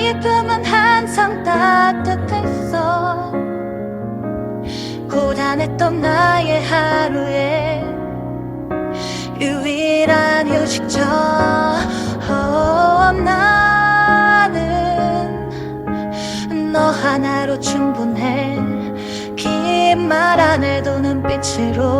너의 품은 항상 따뜻했어. 고단했던 나의 하루에 유일한 휴식처. 어, 나는 너 하나로 충분해. 긴 말 안 해도 눈빛으로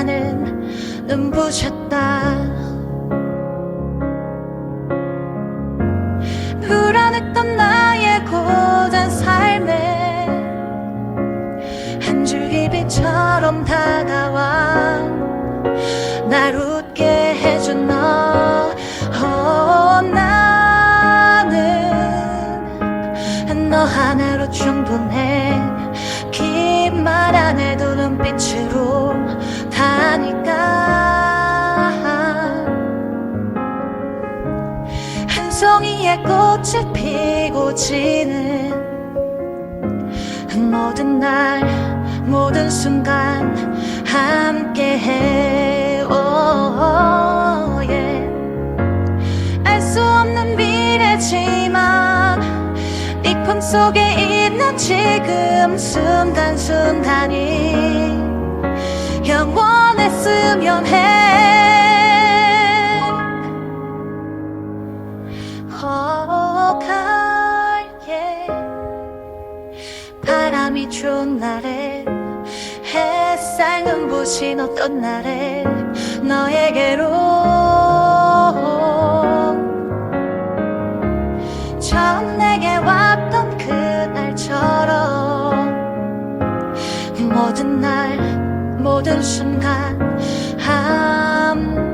순간은 눈부셨다. 불안했던 나의 고단 삶에 한 줄기 빛처럼 다가와 날 웃게 해준 너. 어, 나는 너 하나로 충분해. 긴말안 해도 눈빛으로 다니까. 한 송이의 꽃이 피고 지는 모든 날 모든 순간 함께해 알수 없는 미래지만 네 품속에 있는 지금 순간순간이 영원했으면 해. 갈게. 바람이 좋은 날에 햇살 눈부신 어떤 날에 너에게로. 처음 내게 왔던 그날처럼 모든 날 모든 순간 함